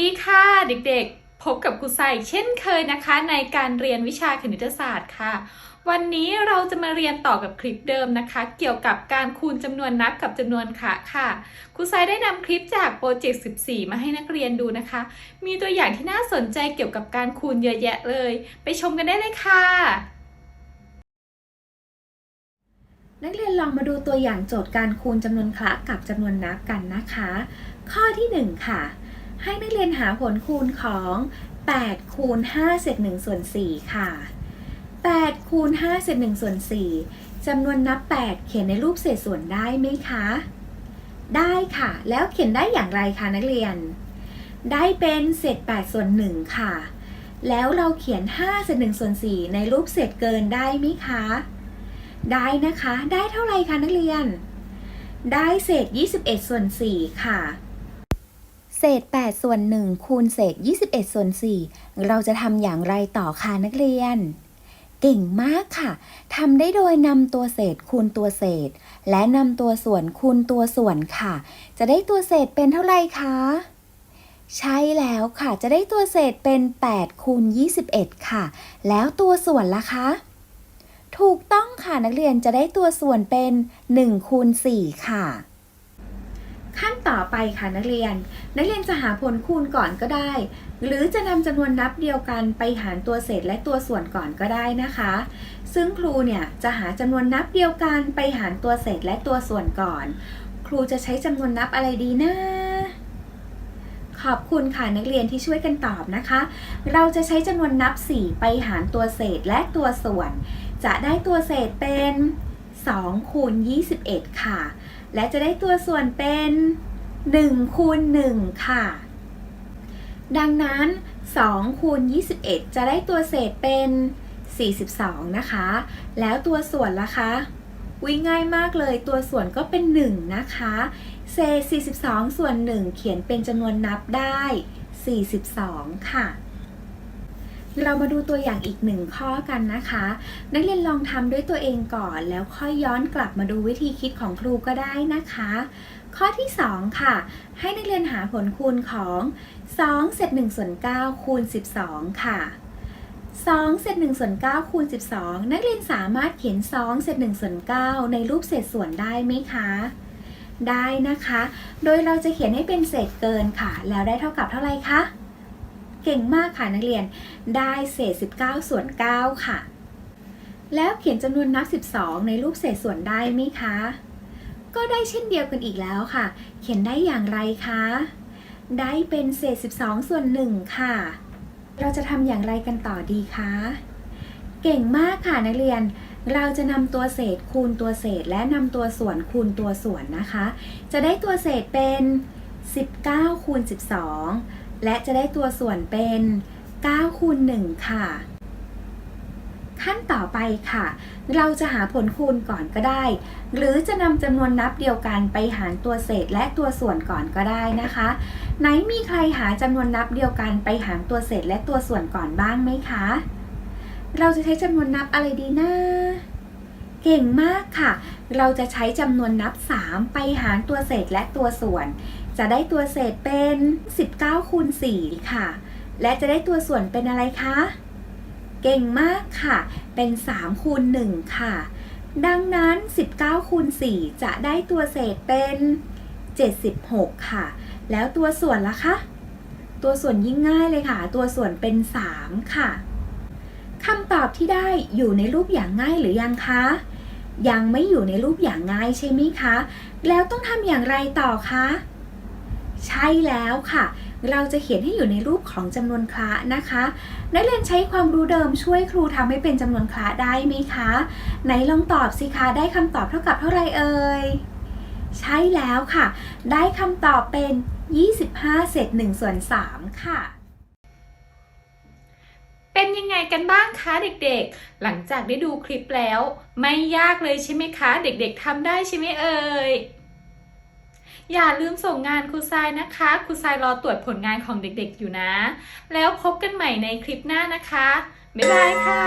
ดีค่ะเด็กๆ พบกับครูใส่เช่นเคยนะคะ ในการเรียนวิชาคณิตศาสตร์ค่ะ วันนี้เราจะมาเรียนต่อกับคลิปเดิมนะคะ เกี่ยวกับการคูณจำนวนนับกับจำนวนคะค่ะครูไซได้นำคลิปจากโปรเจกต์14 มาให้นักเรียนดูนะคะ มีตัวอย่างที่น่าสนใจเกี่ยวกับการคูณเยอะแยะเลย ไปชมกันได้เลยค่ะ นักเรียนลองมาดูตัวอย่างโจทย์การคูณจำนวนคละกับจำนวนนับกันนะคะ ข้อที่ 1 ค่ะ ให้นักเรียนหาผลคูณของ8คูณ5เศษ1ส่วน4ค่ะ8คูณ5เศษ1ส่วน4จำนวนนับ 8 เขียนในรูปเศษส่วนได้ไหมคะ ได้ค่ะ แล้วเขียนได้อย่างไรคะนักเรียน ได้เป็นเศษ8ส่วน1ค่ะ แล้วเราเขียน5เศษ1ส่วน4ในรูปเศษเกินได้ไหมคะ ได้นะคะ ได้เท่าไรคะนักเรียน ได้เศษ 21ส่วน4ค่ะ เศษ 8 ส่วน 1 คูณเศษ 21 ส่วน 4 เราจะทำอย่างไรต่อคะนักเรียน เก่งมากค่ะ ทำได้โดยนำตัวเศษคูณตัวเศษ และนำตัวส่วนคูณตัวส่วนค่ะ จะได้ตัวเศษเป็นเท่าไหร่คะ ใช่แล้วค่ะ จะได้ตัวเศษเป็น 8 คูณ 21 ค่ะ แล้วตัวส่วนล่ะคะ ถูกต้องค่ะนักเรียนจะได้ตัวส่วนเป็น1คูณ4ค่ะ ขั้นต่อไปค่ะนักเรียน นักเรียนจะหาผลคูณก่อนก็ได้ หรือจะนำจำนวนนับเดียวกันไปหารตัวเศษและตัวส่วนก่อนก็ได้นะคะ ซึ่งครูเนี่ยจะหาจำนวนนับเดียวกันไปหารตัวเศษและตัวส่วนก่อน ครูจะใช้จำนวนนับอะไรดีนะขอบคุณค่ะนักเรียนที่ช่วยกันตอบนะคะ เราจะใช้จำนวนนับ 4 ไปหารตัวเศษและตัวส่วน จะได้ตัวเศษเป็น2คูณ21 ค่ะ และจะได้ตัวส่วนเป็น1คูณ1ค่ะ ดังนั้น2คูณ21 จะได้ตัวเศษเป็น 42 นะคะ แล้วตัวส่วนล่ะคะวิ่ง่ายมากเลยตัวส่วนก็เป็น 1 นะคะเศษ42 ส่วน 1 เขียนเป็นจำนวนนับได้ 42 ค่ะ เรามาดูตัวอย่างอีกหนึ่งข้อกันนะคะ นักเรียนลองทำด้วยตัวเองก่อน แล้วค่อยย้อนกลับมาดูวิธีคิดของครูก็ได้นะคะ ข้อที่ 2 ค่ะ ให้นักเรียนหาผลคูณของ2เศษ1ส่วน9คูณ 12 ค่ะ2เศษ1ส่วน9คูณ 12 นักเรียนสามารถเขียน2เศษ1ส่วน9ในรูปเศษส่วนได้ไหมคะได้นะคะ โดยเราจะเขียนให้เป็นเศษเกินค่ะ แล้วได้เท่ากับเท่าไหร่คะ เก่งมากค่ะนักเรียนได้เศษ 19 ส่วน 9 ค่ะ แล้วเขียนจำนวนนับ 12 ในรูปเศษส่วนได้ไหมคะ ก็ได้เช่นเดียวกันอีกแล้วค่ะ เขียนได้อย่างไรคะ ได้เป็นเศษ 12 ส่วน 1 ค่ะ เราจะทำอย่างไรกันต่อดีคะ เก่งมากค่ะนักเรียนเราจะนำตัวเศษคูณตัวเศษและนำตัวส่วนคูณตัวส่วนนะคะ จะได้ตัวเศษเป็น 19 คูณ 12 และจะได้ตัวส่วนเป็น9คูณ1ค่ะ ขั้นต่อไปค่ะ เราจะหาผลคูณก่อนก็ได้ หรือจะนำจำนวนนับเดียวกันไปหารตัวเศษและตัวส่วนก่อนก็ได้นะคะ ไหนมีใครหาจำนวนนับเดียวกันไปหารตัวเศษและตัวส่วนก่อนบ้างไหมคะ เราจะใช้จำนวนนับอะไรดีนะเก่งมากค่ะ เราจะใช้จำนวนนับ 3 ไปหารตัวเศษและตัวส่วน จะได้ตัวเศษเป็น 19คูณ4ค่ะ และจะได้ตัวส่วนเป็นอะไรคะ เก่งมากค่ะ เป็น3คูณ1ค่ะ ดังนั้น 19คูณ4จะได้ตัวเศษเป็น 76 ค่ะ แล้วตัวส่วนล่ะคะ ตัวส่วนยิ่งง่ายเลยค่ะ ตัวส่วนเป็น 3 ค่ะคำตอบที่ได้อยู่ในรูปอย่างง่ายหรือยังคะยังไม่อยู่ในรูปอย่างง่ายใช่ไหมคะ แล้วต้องทำอย่างไรต่อคะ ใช่แล้วค่ะ เราจะเขียนให้อยู่ในรูปของจำนวนคละนะคะ นักเรียนใช้ความรู้เดิมช่วยครูทำให้เป็นจำนวนคละได้ไหมคะ ไหนลองตอบสิคะ ได้คำตอบเท่ากับเท่าไรเอ่ย ใช่แล้วค่ะ ได้คำตอบเป็น 25 เศษ1ส่วน 3 ค่ะเป็นยังไงกันบ้างคะเด็กๆ หลังจากได้ดูคลิปแล้ว ไม่ยากเลยใช่ไหมคะ เด็กๆทำได้ใช่ไหมเอ่ย อย่าลืมส่งงานครูทรายนะคะครูทรายรอตรวจผลงานของเด็กๆอยู่นะ แล้วพบกันใหม่ในคลิปหน้านะคะ บ๊ายบายค่ะ